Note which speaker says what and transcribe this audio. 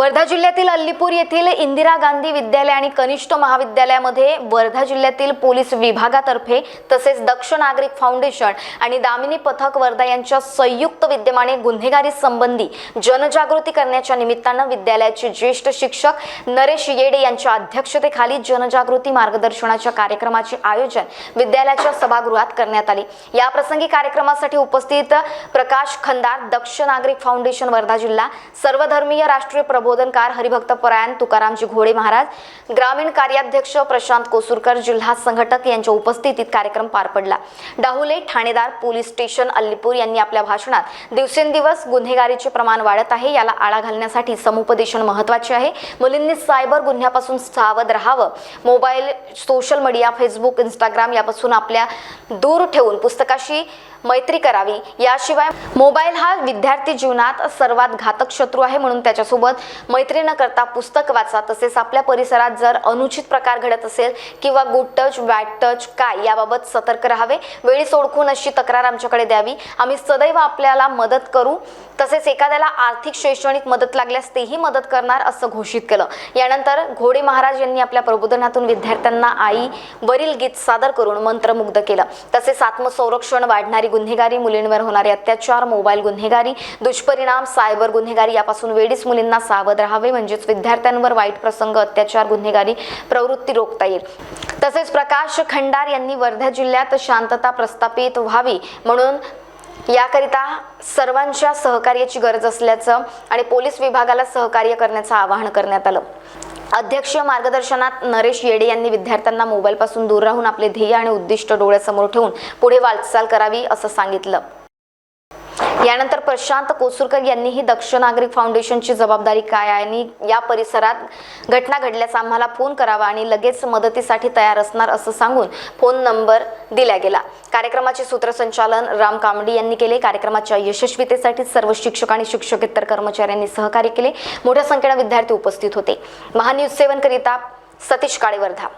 Speaker 1: वर्धा जिल्ह्यातील अल्लीपूर येथील इंदिरा गांधी विद्यालय आणि कनिष्ठ महाविद्यालयामध्ये वर्धा जिल्ह्यातील पोलीस विभागातर्फे तसेच दक्ष नागरिक फाउंडेशन आणि दामिनी पथक वर्धा यांच्या संयुक्त विद्यमाने गुन्हेगारी संबंधी जनजागृती करण्याच्या निमित्तानं विद्यालयाचे ज्येष्ठ शिक्षक नरेश येडे यांच्या अध्यक्षतेखाली जनजागृती मार्गदर्शनाच्या कार्यक्रमाचे आयोजन विद्यालयाच्या सभागृहात करण्यात आले. या प्रसंगी कार्यक्रमासाठी उपस्थित प्रकाश खंदार दक्ष नागरिक फाउंडेशन वर्धा जिल्हा सर्वधर्मीय राष्ट्रीय प्रबोधनकार हरिभक्त परायण तुकारामजी घोडे महाराज ग्रामीण कार्याध्यक्ष प्रशांत कोसूरकर जिल्हा संघटक यांच्या उपस्थितीत कार्यक्रम पार पडला. डाहुले ठाणेदार पोलीस स्टेशन अल्लीपूर यांनी आपल्या भाषणात दिवसेंदिवस गुन्हेगारीचे प्रमाण वाढत आहे याला आळा घालण्यासाठी समुपदेशन महत्त्वाचे आहे. मुलींनी सायबर गुन्ह्यापासून सावध राहावं. Mobile social media Facebook Instagram यापासून आपल्या दूर ठेवून पुस्तकाशी मैत्री करावी. याशिवाय मोबाईल हा विद्यार्थी जीवनात सर्वात घातक शत्रू आहे म्हणून त्याच्यासोबत मैत्री न करता पुस्तक वाचा. तसेच आपल्या परिसरात जर अनुचित प्रकार घडत असेल किंवा गुड टच बॅड टच काय याबाबत सतर्क राहावे. वेळीच ओळखून अशी तक्रार आमच्याकडे द्यावी. आम्ही सदैव आपल्याला मदत करू. तसेच एखाद्याला आर्थिक शैक्षणिक मदत लागल्यास तेही मदत करणार असं घोषित केलं. यानंतर घोडे महाराज यांनी आपल्या प्रबोधनातून विद्यार्थ्यांना आई वरील गीत सादर करून मंत्रमुग्ध केलं. तसेच आत्मसंरक्षण वाढणारी गुन्हेगारी मुलींवर होणारे अत्याचार मोबाईल गुन्हेगारी दुष्परिणाम सायबर गुन्हेगारी यापासून वेळीच मुलींना सावध राहावे म्हणजेच विद्यार्थ्यांवर वाईट प्रसंग अत्याचार गुन्हेगारी प्रवृत्ती रोखता येईल. तसेच प्रकाश खंडार यांनी वर्धा जिल्ह्यात शांतता प्रस्थापित व्हावी म्हणून याकरिता सर्वांच्या सहकार्याची गरज असल्याचं आणि पोलीस विभागाला सहकार्य करण्याचं आवाहन करण्यात आलं. अध्यक्षीय मार्गदर्शनात नरेश येडे यांनी विद्यार्थ्यांना मोबाईलपासून दूर राहून आपले ध्येय आणि उद्दिष्ट डोळ्यासमोर ठेवून पुढे वाटचाल करावी असं सांगितलं. यानंतर प्रशांत कोसुरकर यांनीही दक्ष नागरिक फाउंडेशनची जबाबदारी काय आहे आणि या परिसरात घटना घडल्यास आम्हाला फोन करावा आणि लगेच मदतीसाठी तयार असणार असं सांगून फोन नंबर दिला गेला. कार्यक्रमाचे सूत्रसंचालन राम कांबडी यांनी केले. कार्यक्रमाच्या यशस्वीतेसाठी सर्व शिक्षक आणि शिक्षकेतर कर्मचाऱ्यांनी सहकार्य केले. मोठ्या संख्येने विद्यार्थी उपस्थित होते. महान्यूज सेवन करिता सतीश काळेवर्धा.